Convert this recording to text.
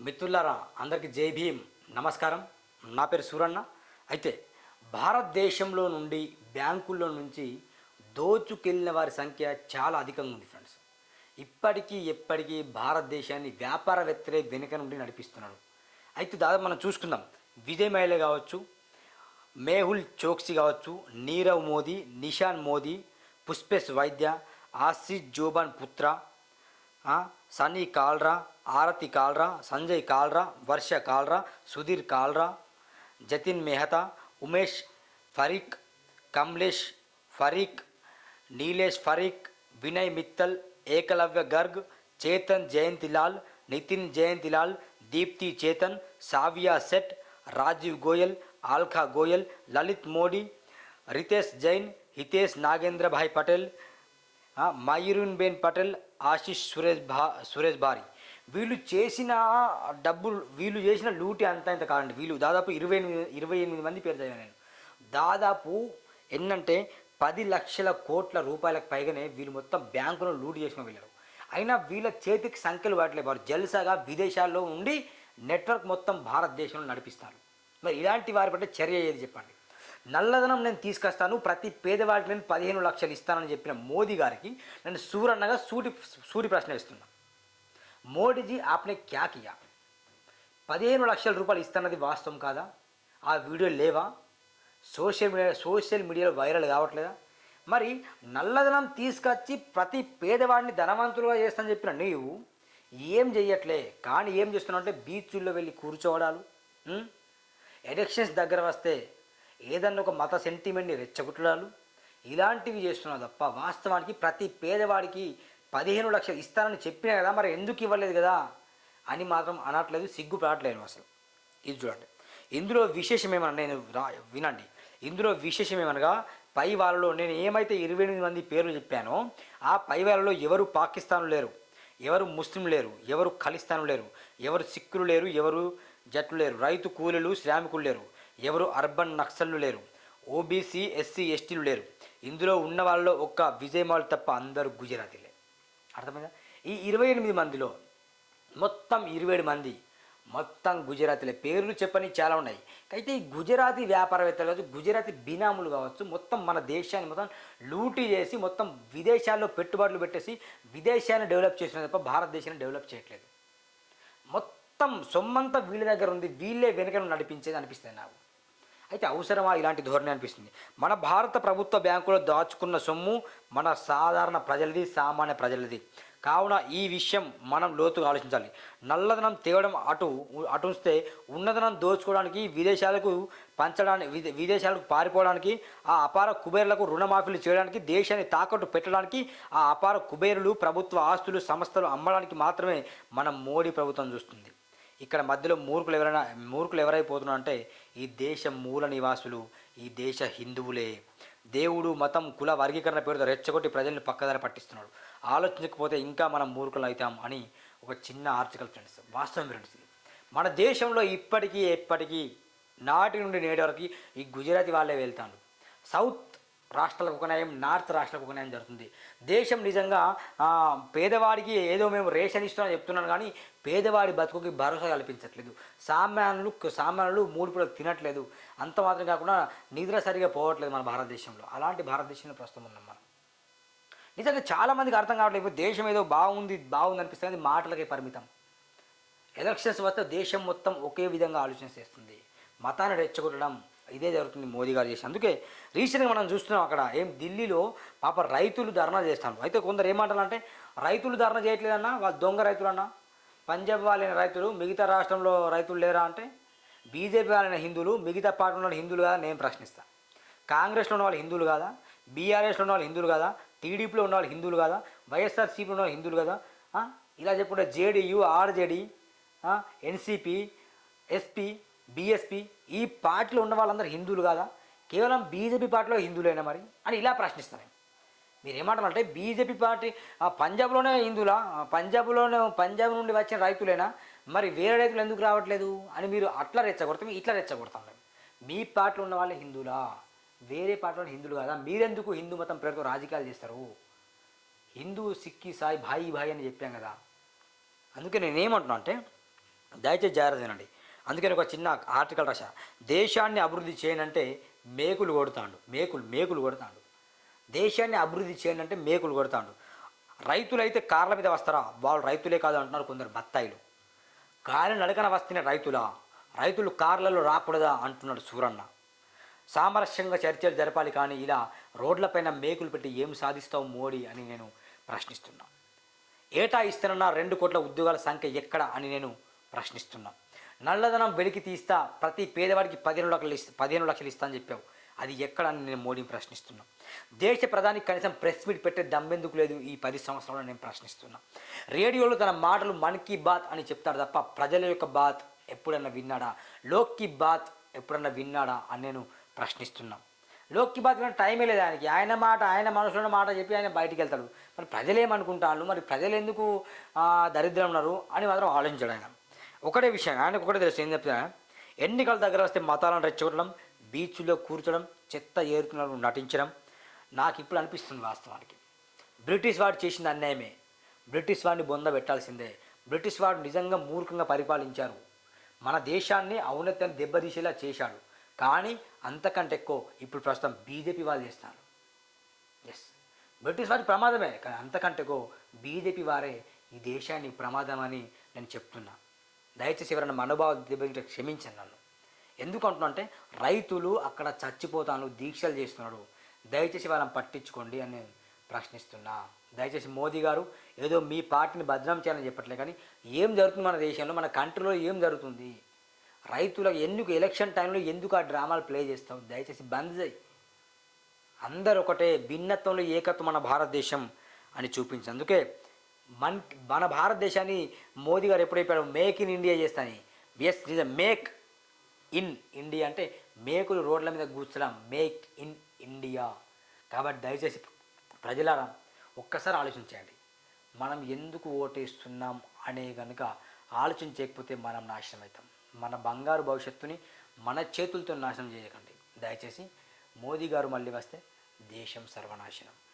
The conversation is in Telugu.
మిత్రులారా అందరికీ జై భీమ్. నమస్కారం. నా పేరు సూరన్న. అయితే భారతదేశంలో నుండి బ్యాంకుల్లో నుంచి దోచుకెళ్ళిన వారి సంఖ్య చాలా అధికంగా ఉంది ఫ్రెండ్స్. ఇప్పటికీ ఎప్పటికీ భారతదేశాన్ని వ్యాపారవేత్తలే వెనుక నుండి నడిపిస్తున్నాడు అయితే దాదాపు మనం చూసుకుందాం. విజయ్ మైలే కావచ్చు మేహుల్ చోక్సీ కావచ్చు నీరవ్ మోదీ నిషాన్ మోదీ పుష్పేష్ వైద్య ఆశిష్ జోబాన్ పుత్ర सनी कालरा आरती कालरा संजय कालरा वर्षा कालरा सुधीर कालरा जतिन मेहता उमेश फरीक कमलेश फरीक नीलेश फरीक विनय मित्तल एकलव्य गर्ग चेतन जयंती लाल नितिन जयंती लाल दीप्ति चेतन साविया सेठ राजीव गोयल आलखा गोयल ललित मोदी रितेश जैन हितेश नागेंद्र भाई पटेल మయూరున్ బేన్ పటేల్ ఆశిష్ సురేష్ భా సురేష్ బారి వీళ్ళు చేసిన డబ్బులు వీళ్ళు చేసిన లూటి అంత ఇంత కాదండి. వీళ్ళు దాదాపు ఇరవై ఎనిమిది ఇరవై ఎనిమిది మంది పేరు చదివాను నేను. దాదాపు ఎన్నంటే పది లక్షల కోట్ల రూపాయలకు పైగానే వీళ్ళు మొత్తం బ్యాంకులో లూటి చేసిన వెళ్ళారు. అయినా వీళ్ళ చేతికి సంఖ్యలు పడలేదు వారు జల్సాగా విదేశాల్లో ఉండి నెట్వర్క్ మొత్తం భారతదేశంలో నడిపిస్తారు. మరి ఇలాంటి వారి పట్ల చర్య ఏది చెప్పండి? నల్లధనం నేను తీసుకొస్తాను ప్రతి పేదవాడికి నేను పదిహేను లక్షలు ఇస్తానని చెప్పిన మోదీ గారికి నేను సూరన్నగా సూటి సూటి ప్రశ్న ఇస్తున్నా మోడీజీ ఆప్నే క్యా కియా? పదిహేను లక్షల రూపాయలు ఇస్తున్నది వాస్తవం కాదా? ఆ వీడియో లేవా? సోషల్ మీడియా సోషల్ మీడియాలో వైరల్ కావట్లేదా? మరి నల్లధనం తీసుకొచ్చి ప్రతి పేదవాడిని ధనవంతులుగా చేస్తానని చెప్పిన నీవు ఏం చెయ్యట్లే? కానీ ఏం చేస్తున్నావు అంటే బీచ్ల్లో వెళ్ళి కూర్చోవడాలు ఎలక్షన్స్ దగ్గర వస్తే ఏదన్నా ఒక మత సెంటిమెంట్ని రెచ్చగొట్టడాలు ఇలాంటివి చేస్తున్నావు తప్ప వాస్తవానికి ప్రతి పేదవాడికి పదిహేను లక్షలు ఇస్తానని చెప్పినా కదా మరి ఎందుకు ఇవ్వలేదు కదా అని మాత్రం అనట్లేదు సిగ్గుపడట్లేదు అసలు. ఇది చూడండి. ఇందులో విశేషం ఏమన్నా నేను రా వినండి. ఇందులో విశేషం ఏమనగా పై వాళ్ళలో నేను ఏమైతే ఇరవై ఎనిమిది మంది పేర్లు చెప్పానో ఆ పై వాళ్ళలో ఎవరు పాకిస్తాన్ లేరు ఎవరు ముస్లిం లేరు ఎవరు ఖలిస్తాన్ లేరు ఎవరు సిక్కులు లేరు ఎవరు జట్లు లేరు రైతు కూలీలు శ్రామికులు లేరు. ఎవరు అర్బన్ నక్సళ్ళు లేరు. ఓబీసీ ఎస్సీ ఎస్టీలు లేరు. ఇందులో ఉన్న వాళ్ళలో ఒక్క విజయమాల్ తప్ప అందరూ గుజరాతీలే. అర్థమైందా? ఈ ఇరవై ఎనిమిది మందిలో మొత్తం ఇరవై ఏడు మంది మొత్తం గుజరాతీలే. పేర్లు చెప్పని చాలా ఉన్నాయి. అయితే ఈ గుజరాతీ వ్యాపారవేత్తలు కావచ్చు గుజరాతీ బినాములు కావచ్చు మొత్తం మన దేశాన్ని మొత్తం లూటీ చేసి మొత్తం విదేశాల్లో పెట్టుబడులు పెట్టేసి విదేశాన్ని డెవలప్ చేసిన తప్ప భారతదేశాన్ని డెవలప్ చేయట్లేదు. మొత్తం మొత్తం సొమ్మంతా వీళ్ళ దగ్గర ఉంది వీళ్ళే వెనకను నడిపించేది అనిపిస్తుంది నాకు. అయితే అవసరమా ఇలాంటి ధోరణి అనిపిస్తుంది? మన భారత ప్రభుత్వ బ్యాంకులో దాచుకున్న సొమ్ము మన సాధారణ ప్రజలది సామాన్య ప్రజలది. కావున ఈ విషయం మనం లోతుగా ఆలోచించాలి. నల్లధనం తేవడం అటు అటు ఉంచితే ఉన్నదనం దోచుకోవడానికి విదేశాలకు పంచడానికి విదే- విదేశాలకు పారిపోవడానికి ఆ అపార కుబేరులకు రుణమాఫీలు చేయడానికి దేశాన్ని తాకట్టు పెట్టడానికి ఆ అపార కుబేరులు ప్రభుత్వ ఆస్తులు సంస్థలు అమ్మడానికి మాత్రమే మన మోడీ ప్రభుత్వం చూస్తుంది. ఇక్కడ మధ్యలో మూర్ఖులు ఎవరైనా మూర్ఖులు ఎవరైపోతున్నారు అంటే ఈ దేశ మూల నివాసులు ఈ దేశ హిందువులే. దేవుడు మతం కుల వర్గీకరణ పేరుతో రెచ్చగొట్టి ప్రజల్ని పక్కదారి పట్టిస్తున్నాడు. ఆలోచించకపోతే ఇంకా మనం మూర్ఖులు అవుతాం అని ఒక చిన్న ఆర్టికల్ ఫ్రెండ్స్ వాస్తవం ఫ్రెండ్స్ మన దేశంలో ఇప్పటికీ ఎప్పటికీ నాటి నుండి నేటి వరకు ఈ గుజరాతీ వాళ్ళే వెళ్తాను సౌత్ రాష్ట్రాలకు ఒక న్యాయం నార్త్ రాష్ట్రాలకు ఒక న్యాయం జరుగుతుంది. దేశం నిజంగా పేదవాడికి ఏదో మేము రేషన్ ఇస్తున్నామని చెప్తున్నాను కానీ పేదవాడి బతుకుకి భరోసా కల్పించట్లేదు. సామాన్యులు సామాన్యులు మూడు పూటలు తినట్లేదు. అంత మాత్రం కాకుండా నిద్ర సరిగా పోవట్లేదు మన భారతదేశంలో. అలాంటి భారతదేశంలో ప్రస్తుతం ఉన్నాం మనం. నిజంగా చాలామందికి అర్థం కావట్లేదు. దేశం ఏదో బాగుంది బాగుంది అనిపిస్తుంది మాటలకే పరిమితం. ఎలక్షన్స్ వస్తే దేశం మొత్తం ఒకే విధంగా ఆలోచన చేస్తుంది. మతాన్ని రెచ్చగొట్టడం ఇదే జరుగుతుంది మోదీ గారు చేసి అందుకే రీసెంట్గా మనం చూస్తున్నాం అక్కడ ఏం ఢిల్లీలో పాప రైతులు ధర్నా చేస్తాను అయితే కొందరు ఏమంటారంటే రైతులు ధర్నా చేయట్లేదన్నా వాళ్ళు దొంగ రైతులన్నా పంజాబ్ వాళ్ళైన రైతులు మిగతా రాష్ట్రంలో రైతులు లేరా అంటే బీజేపీ వాళ్ళైన హిందువులు మిగతా పార్టీలో ఉన్న హిందువులు కాదా నేను ప్రశ్నిస్తాను కాంగ్రెస్లో ఉన్న వాళ్ళు హిందువులు కాదా? బీఆర్ఎస్లో ఉన్న వాళ్ళు హిందువులు కాదా? టీడీపీలో ఉన్న వాళ్ళు హిందువులు కాదా? వైఎస్ఆర్సీపీలో ఉన్న వాళ్ళు హిందువులు కదా? ఇలా చెప్పుకుంటే JDU RJD NCP SP BSP ఈ పార్టీలో ఉన్న వాళ్ళందరూ హిందువులు కాదా? కేవలం బీజేపీ పార్టీలో హిందువులైనా మరి? అని ఇలా ప్రశ్నిస్తాను నేను. మీరు ఏమంటారంటే బీజేపీ పార్టీ ఆ, పంజాబ్లోనే హిందువులా? పంజాబ్లోనే పంజాబ్ నుండి వచ్చిన రైతులేనా? మరి వేరే రైతులు ఎందుకు రావట్లేదు? అని మీరు అట్లా రెచ్చగొడతాం ఇట్లా రెచ్చగొడతాం మేము. మీ పార్టీలో ఉన్న వాళ్ళే హిందువులా? వేరే పార్టీలో హిందువులు కాదా? మీరెందుకు హిందూ మతం పేరుతో రాజకీయాలు చేస్తారు? హిందూ సిక్కి సాయి భాయి భాయి అని చెప్పాం కదా. అందుకే నేనేమంటున్నా అంటే దయచేసి జాగ్రత్త తినండి అందుకని ఒక చిన్న ఆర్టికల్ రాశా. దేశాన్ని అభివృద్ధి చేయనంటే మేకులు కొడతాడు. మేకులు మేకులు కొడతాడు. దేశాన్ని అభివృద్ధి చేయనంటే మేకులు కొడతాడు. రైతులైతే కార్ల మీద వస్తారా? వాళ్ళు రైతులే కాదు అంటున్నారు కొందరు బత్తాయిలు. కాలి నడకన వస్తున్న రైతులా? రైతులు కార్లలో రాకూడదా? అంటున్నాడు సూరన్న. సామరస్యంగా చర్చలు జరపాలి కానీ ఇలా రోడ్లపైన మేకులు పెట్టి ఏం సాధిస్తావు మోడీ అని నేను ప్రశ్నిస్తున్నా. ఏటా ఇస్తున్న రెండు కోట్ల ఉద్యోగాల సంఖ్య ఎక్కడ అని నేను ప్రశ్నిస్తున్నాను నల్లధనం వెలికి తీస్తా ప్రతి పేదవాడికి పదిహేను లక్షలు ఇస్తా పదిహేను లక్షలు ఇస్తా అని చెప్పావు. అది ఎక్కడ అని నేను మోడీని ప్రశ్నిస్తున్నా. దేశ ప్రధాని కనీసం ప్రెస్ మీట్ పెట్టే దమ్మెందుకు లేదు ఈ పది సంవత్సరాల్లో నేను ప్రశ్నిస్తున్నా. రేడియోలో తన మాటలు మన్ కీ బాత్ అని చెప్తాడు తప్ప ప్రజల యొక్క బాత్ ఎప్పుడన్నా విన్నాడా? లోక్ కీ బాత్ ఎప్పుడన్నా విన్నాడా అని నేను ప్రశ్నిస్తున్నా. లోక్ కీ బాత్ టైమే లేదు ఆయనకి. ఆయన మాట ఆయన మనసులో మాట చెప్పి ఆయన బయటికి వెళ్తాడు. మరి ప్రజలేమనుకుంటాను మరి ప్రజలు ఎందుకు దరిద్రం ఉన్నారు అని మాత్రం ఆలోచించాడు ఆయన. ఒకటే విషయం ఆయనకు ఒకటే తెలుసు ఏం చెప్తా ఎన్నికల దగ్గర వస్తే మతాలను రెచ్చగొట్టడం బీచ్లో కూర్చోడం చెత్త ఏరుకున్నట్టు నటించడం నాకు ఇప్పుడు అనిపిస్తుంది వాస్తవానికి. బ్రిటిష్ వాడు చేసింది అన్యాయమే. బ్రిటిష్ వాడిని బొంద పెట్టాల్సిందే. బ్రిటిష్ వాడు నిజంగా మూర్ఖంగా పరిపాలించారు. మన దేశాన్ని ఔన్నత్యాన్ని దెబ్బతీసేలా చేశాడు. కానీ అంతకంటే ఎక్కువ ఇప్పుడు ప్రస్తుతం బీజేపీ వాళ్ళు చేస్తారు ఎస్ బ్రిటిష్ వారి ప్రమాదమే కానీ అంతకంటే ఎక్కువ బీజేపీ వారే ఈ దేశాన్ని ప్రమాదం అని నేను చెప్తున్నా. దయచేసి ఎవరైనా మనోభావం దెబ్బతింటే క్షమించండి నన్ను. ఎందుకు అంటున్నా అంటే రైతులు అక్కడ చచ్చిపోతాను దీక్షలు చేస్తున్నాడు దయచేసి వాళ్ళని పట్టించుకోండి అని ప్రశ్నిస్తున్నా. దయచేసి మోదీ గారు ఏదో మీ పార్టీని భద్రం చేయాలని చెప్పట్లే కానీ ఏం జరుగుతుంది మన దేశంలో మన కంట్రీలో ఏం జరుగుతుంది? రైతులకు ఎందుకు ఎలక్షన్ టైంలో ఎందుకు ఆ డ్రామాలు ప్లే చేస్తాం దయచేసి బంద్ చేయి. అందరు ఒకటే భిన్నత్వంలో ఏకత్వం మన భారతదేశం అని చూపించి అందుకే మన మన భారతదేశాన్ని మోదీ గారు ఎప్పుడు చెప్పాడు మేక్ ఇన్ ఇండియా చేస్తాని yes uh make in India అంటే మేకులు రోడ్ల మీద కూర్చడం. మేక్ ఇన్ ఇండియా కాబట్టి దయచేసి ప్రజలారా ఒక్కసారి ఆలోచించండి. మనం ఎందుకు ఓటేస్తున్నాం అనే కనుక ఆలోచించకపోతే మనం నాశనం అవుతాం. మన బంగారు భవిష్యత్తుని మన చేతులతో నాశనం చేయకండి. దయచేసి మోదీ గారు మళ్ళీ వస్తే దేశం సర్వనాశనం.